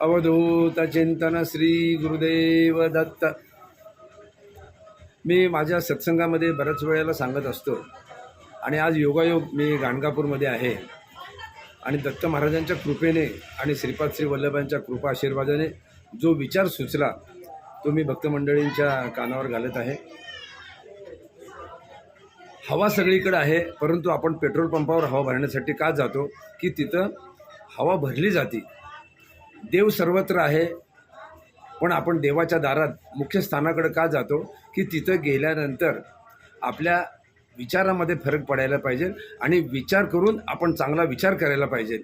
अवधूत चिंतन श्री गुरुदेव दत्त. मी माझ्या सत्संगामध्ये बऱ्याच वेळेला सांगत असतो. आणि आज योगायोग मी गाणगापूरमध्ये आहे. आणि दत्त महाराजांच्या कृपेने आणि श्रीपाद श्री वल्लभांच्या कृपा आशीर्वादाने जो विचार सुचला तो मी भक्तमंडळींच्या कानावर घालत आहे. हवा सगळीकडे आहे परंतु आपण पेट्रोल पंपावर हवा भरण्यासाठी का जातो? की तिथं हवा भरली जाते. देव सर्वत्र आहे. पण आपण देवाच्या दारात मुख्य स्थानाकडे का जातो? की तिथं गेल्यानंतर आपल्या विचारामध्ये फरक पडायला पाहिजे आणि विचार करून आपण चांगला विचार करायला पाहिजे.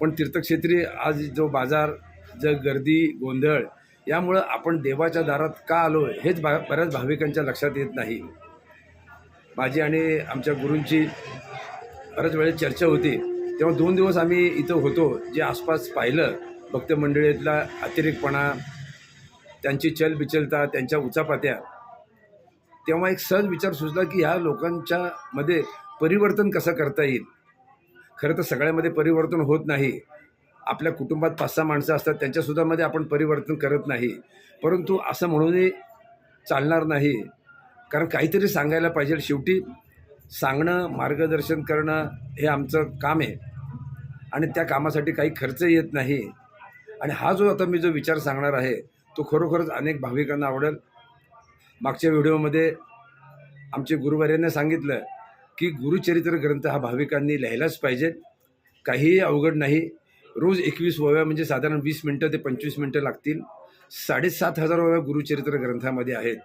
पण तीर्थक्षेत्री आज जो बाजार जो गर्दी गोंधळ यामुळं आपण देवाच्या दारात का आलो हेच बा बऱ्याच भाविकांच्या लक्षात येत नाही. माझी आणि आमच्या गुरूंची बऱ्याच वेळेस चर्चा होती. तेव्हा दोन दिवस आम्ही इथं होतो जे आसपास पाहिलं. भक्त मंडळीतला अतिरेकपणा त्यांची चलबिचलता त्यांच्या उचापात्या तेव्हा एक सहज विचार सुचला की ह्या लोकांच्या मध्ये परिवर्तन कसं करता येईल? खरं तर सगळ्यामध्ये परिवर्तन होत नाही. आपल्या कुटुंबात पाच सहा माणसं असतात त्यांच्यासुद्धामध्ये आपण परिवर्तन करत नाही. परंतु असं म्हणूनही चालणार नाही. कारण काहीतरी सांगायला पाहिजे. शेवटी सांगणं मार्गदर्शन करणं हे आमचं काम आहे. आणि त्या कामासाठी काही खर्च येत नाही. आणि हा जो आता मी जो विचार सांगणार आहे तो खरोखरच अनेक भाविकांना आवडेल. मागच्या व्हिडिओमध्ये आमचे गुरुवार्यांना सांगितलं की गुरुचरित्र ग्रंथ हा भाविकांनी लिहायलाच पाहिजे. काहीही अवघड नाही. रोज एकवीस ओव्या म्हणजे साधारण वीस मिनटं ते पंचवीस मिनटं लागतील. साडेसात हजार ओव्या गुरुचरित्र ग्रंथामध्ये आहेत.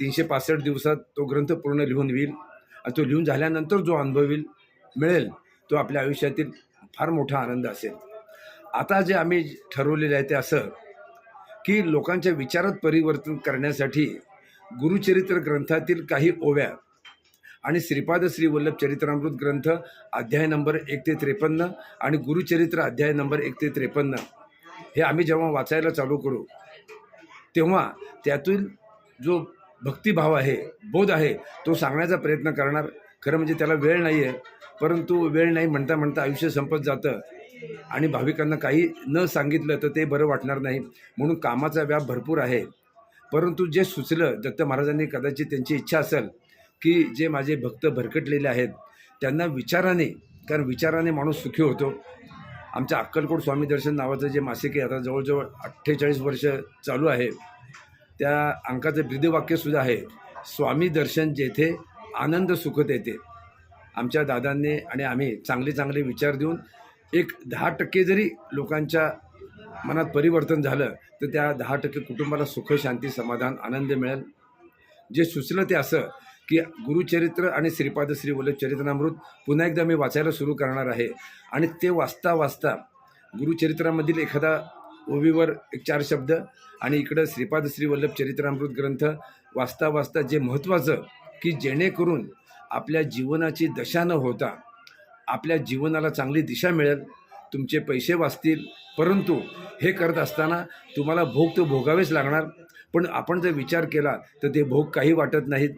तीनशे पासष्ट दिवसात तो ग्रंथ पूर्ण लिहून होईल आणि तो लिहून झाल्यानंतर जो अनुभव येईल मिळेल तो आपल्या आयुष्यातील फार मोठा आनंद असेल. आता जे आम्ही ठरवलेलं आहे ते असं की लोकांच्या विचारात परिवर्तन करण्यासाठी गुरुचरित्र ग्रंथातील काही ओव्या आणि श्रीपाद श्री वल्लभ चरित्रामृत ग्रंथ अध्याय नंबर एक ते त्रेपन्न आणि गुरुचरित्र अध्याय नंबर एक ते त्रेपन्न हे आम्ही जेव्हा वाचायला चालू करू तेव्हा त्यातून जो भक्तिभाव आहे बोध आहे तो सांगण्याचा प्रयत्न करणार. खरं म्हणजे त्याला वेळ नाही आहे परंतु वेळ नाही म्हणता म्हणता आयुष्य संपत जातं. आणि भाविकांना काही न सांगितलं तर ते बरं वाटणार नाही. म्हणून कामाचा व्याप भरपूर आहे. परंतु जे सुचलं दत्त महाराजांनी कदाचित त्यांची इच्छा असेल की जे माझे भक्त भरकटलेले आहेत त्यांना विचाराने कारण विचाराने माणूस सुखी होतो. आमच्या अक्कलकोट स्वामी दर्शन नावाचं जे मासिक आहे आता जवळजवळ अठ्ठेचाळीस वर्ष चालू आहे. त्या अंकाचं ब्रिदवाक्यसुद्धा आहे स्वामी दर्शन जेथे आनंद सुखत येते. आमच्या दादांनी आणि आम्ही चांगले चांगले विचार देऊन एक दहा टक्के जरी लोकांच्या मनात परिवर्तन झालं तर त्या दहा टक्के कुटुंबाला सुख शांती समाधान आनंद मिळेल. जे सुचलं ते असं की गुरुचरित्र आणि श्रीपाद श्री वल्लभ चरित्रामृत पुन्हा एकदा मी वाचायला सुरू करणार आहे. आणि ते वाचता वाचता गुरुचरित्रामधील एखादा ओवीवर एक चार शब्द आणि इकडं श्रीपाद श्री वल्लभ चरित्रामृत ग्रंथ वाचता वाचता जे महत्त्वाचं की जेणेकरून आपल्या जीवनाची दशा न होता आपल्या जीवनाला चांगली दिशा मिळेल तुमचे पैसे वाचतील परंतु हे करत असताना तुम्हाला भोग तर भोगावेच लागणार. पण आपण जर विचार केला तर ते भोग काही वाटत नाहीत.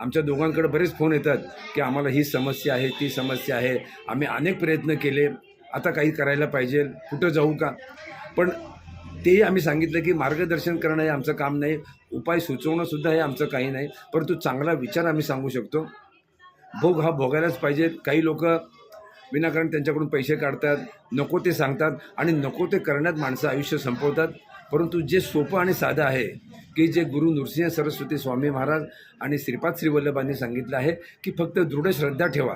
आमच्या दोघांकडे बरेच फोन येतात की आम्हाला ही समस्या आहे ती समस्या आहे. आम्ही अनेक प्रयत्न केले आता काही करायला पाहिजे कुठं जाऊ का? पण तेही आम्ही सांगितलं की मार्गदर्शन करणं हे आमचं काम नाही उपाय सुचवणंसुद्धा हे आमचं काही नाही परंतु चांगला विचार आम्ही सांगू शकतो. भोग हा भोगायलाच पाहिजे. काही लोक विनाकारण त्यांच्याकडून पैसे काढतात नको ते सांगतात आणि नको ते करण्यात माणसं आयुष्य संपवतात. परंतु जे सोपं आणि साधं आहे की जे गुरु नृसिंह सरस्वती स्वामी महाराज आणि श्रीपाद श्रीवल्लभांनी सांगितलं आहे की फक्त दृढ श्रद्धा ठेवा.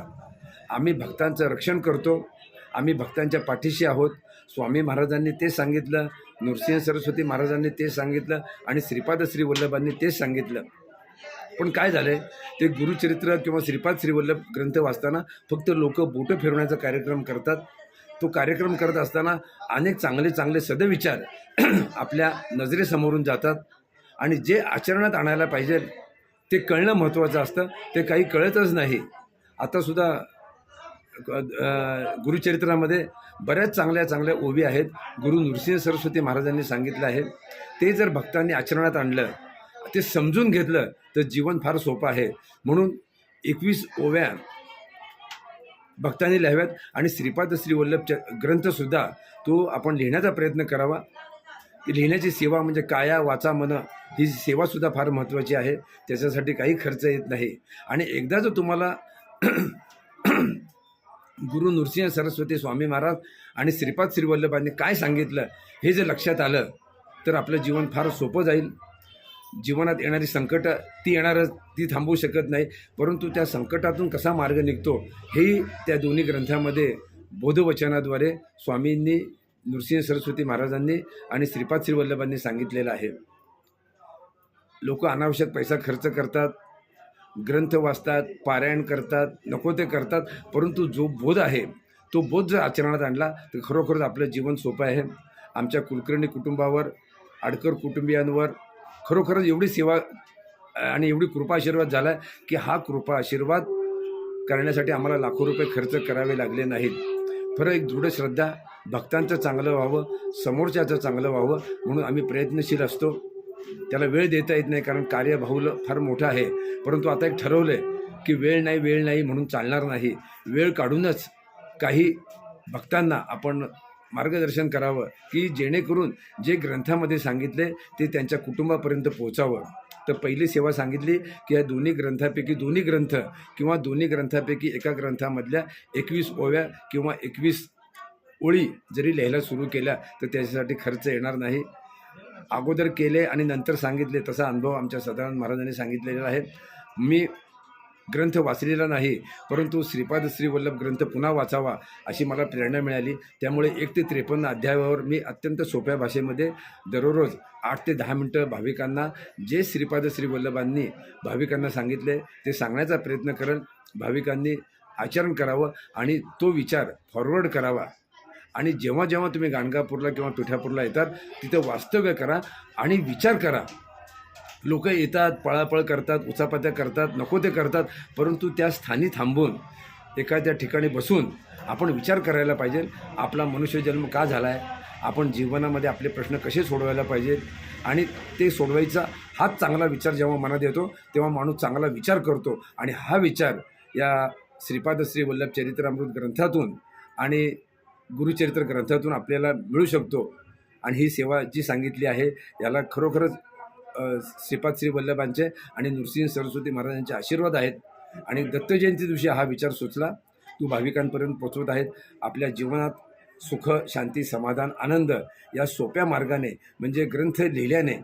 आम्ही भक्तांचं रक्षण करतो. आम्ही भक्तांच्या पाठीशी आहोत. स्वामी महाराजांनी ते सांगितलं नृसिंह सरस्वती महाराजांनी ते सांगितलं आणि श्रीपाद श्रीवल्लभांनी तेच सांगितलं. पण काय झालं आहे ते गुरुचरित्र किंवा श्रीपाद श्रीवल्लभ ग्रंथ वाचताना फक्त लोक बोटं फिरवण्याचा कार्यक्रम करतात. तो कार्यक्रम करत असताना अनेक चांगले चांगले सदविचार आपल्या नजरेसमोरून जातात. आणि जे आचरणात आणायला पाहिजे ते कळणं महत्त्वाचं असतं. ते काही कळतच नाही. आतासुद्धा गुरुचरित्रामध्ये बऱ्याच चांगल्या चांगल्या ओवी आहेत. गुरु नृसिंह सरस्वती महाराजांनी सांगितलं आहे. ते जर भक्तांनी आचरणात आणलं ते समजून घेतलं तर जीवन फार सोपं आहे. म्हणून एकवीस ओव्या भक्तांनी लिहाव्यात आणि श्रीपाद श्रीवल्लभ च ग्रंथसुद्धा तो आपण लिहिण्याचा प्रयत्न करावा. लिहिण्याची सेवा म्हणजे काया वाचा मन ही सेवासुद्धा फार महत्त्वाची आहे. त्याच्यासाठी काही खर्च येत नाही. आणि एकदा जर तुम्हाला गुरु नृसिंह सरस्वती स्वामी महाराज आणि श्रीपाद श्रीवल्लभांनी काय सांगितलं हे जर लक्षात आलं तर आपलं जीवन फार सोपं जाईल. जीवनात येणारी संकट ती येणारच ती थांबवू शकत नाही. परंतु त्या संकटातून कसा मार्ग निघतो हेही त्या दोन्ही ग्रंथामध्ये बोधवचनाद्वारे स्वामींनी नृसिंह सरस्वती महाराजांनी आणि श्रीपाद श्रीवल्लभांनी सांगितलेलं आहे. लोक अनावश्यक पैसा खर्च करतात ग्रंथ वाचतात पारायण करतात नको ते करतात परंतु जो बोध आहे तो बोध जर आचरणात आणला तर खरोखरच आपलं जीवन सोपं आहे. आमच्या कुलकर्णी कुटुंबावर आडकर कुटुंबियांवर खरोखरच एवढी सेवा आणि एवढी कृपा आशीर्वाद झाला आहे की हा कृपा आशीर्वाद करण्यासाठी आम्हाला लाखो रुपये खर्च करावे लागले नाहीत. खरं एक दृढ श्रद्धा भक्तांचं चांगलं व्हावं समोरच्याचं चांगलं व्हावं म्हणून आम्ही प्रयत्नशील असतो. त्याला वेळ देता येत नाही कारण कार्य भाऊलं फार मोठं आहे. परंतु आता एक ठरवलं आहे की वेळ नाही वेळ नाही म्हणून चालणार नाही. वेळ काढूनच काही भक्तांना आपण मार्गदर्शन करावं की जेणेकरून जे ग्रंथामध्ये सांगितले ते त्यांच्या कुटुंबापर्यंत पोहोचावं. तर पहिली सेवा सांगितली की या दोन्ही ग्रंथापैकी दोन्ही ग्रंथ किंवा दोन्ही ग्रंथापैकी एका ग्रंथामधल्या एकवीस ओव्या किंवा एकवीस ओळी जरी लिहायला सुरू केल्या तर त्याच्यासाठी खर्च येणार नाही. अगोदर केले आणि नंतर सांगितले तसा अनुभव आमच्या सदानंद महाराजांनी सांगितलेला आहे. मी ग्रंथ वाचलेला नाही परंतु श्रीपाद श्रीवल्लभ ग्रंथ पुन्हा वाचावा अशी मला प्रेरणा मिळाली. त्यामुळे एक ते त्रेपन्न अध्यायावर मी अत्यंत सोप्या भाषेमध्ये दररोज आठ ते दहा मिनटं भाविकांना जे श्रीपाद श्रीवल्लभांनी भाविकांना सांगितले ते सांगण्याचा प्रयत्न करेल भाविकांनी आचरण करावं आणि तो विचार फॉरवर्ड करावा. आणि जेव्हा जेव्हा तुम्ही गाणगापूरला किंवा पिठापूरला येतात तिथं वास्तव्य करा आणि विचार करा. लोक येतात पळापळ करतात उचापात्या करतात नको ते करतात परंतु त्या स्थानी थांबून एखाद्या ठिकाणी बसून आपण विचार करायला पाहिजे आपला मनुष्यजन्म का झाला आहे आपण जीवनामध्ये आपले प्रश्न कसे सोडवायला पाहिजेत आणि ते सोडवायचा हाच चांगला विचार जेव्हा मनात येतो तेव्हा माणूस चांगला विचार करतो. आणि हा विचार या श्रीपाद श्री वल्लभ चरित्रामृत ग्रंथातून आणि गुरुचरित्र ग्रंथातून आपल्याला मिळू शकतो. आणि ही सेवा जी सांगितली आहे याला खरोखरच श्रीपाद श्री वल्लभांचे आणि नृसिंह सरस्वती महाराजांचे आशीर्वाद आहेत. आणि दत्तजयंती दिवशी हा विचार सुचला. तू भाविकांपर्यंत पोचवत आहेत. आपल्या जीवनात सुख शांती समाधान आनंद या सोप्या मार्गाने म्हणजे ग्रंथ लिहिल्याने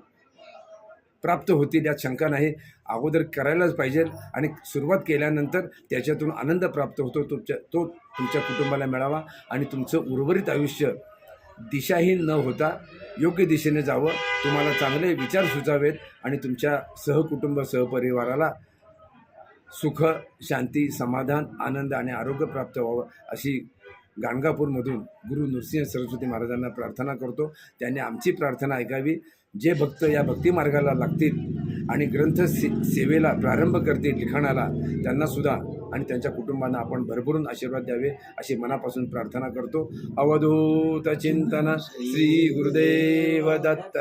प्राप्त होतील यात शंका नाही. अगोदर करायलाच पाहिजे आणि सुरुवात केल्यानंतर त्याच्यातून आनंद प्राप्त होतो. तुमच्या तो तुमच्या कुटुंबाला मिळावा आणि तुमचं उर्वरित आयुष्य दिशाहीन न होता योग्य दिशेने जावं. तुम्हाला चांगले विचार सुचावेत आणि तुमच्या सहकुटुंब सहपरिवाराला सुख शांती समाधान आनंद आणि आरोग्य प्राप्त व्हावं अशी गाणगापूरमधून गुरु नृसिंह सरस्वती महाराजांना प्रार्थना करतो. त्यांनी आमची प्रार्थना ऐकावी. जे भक्त या भक्तिमार्गाला लागतील आणि ग्रंथ से सेवेला प्रारंभ करतील लिखाणाला त्यांनासुद्धा आणि त्यांच्या कुटुंबांना आपण भरभरून आशीर्वाद द्यावे अशी मनापासून प्रार्थना करतो. अवधूत चिंतन श्री गुरुदेव दत्त.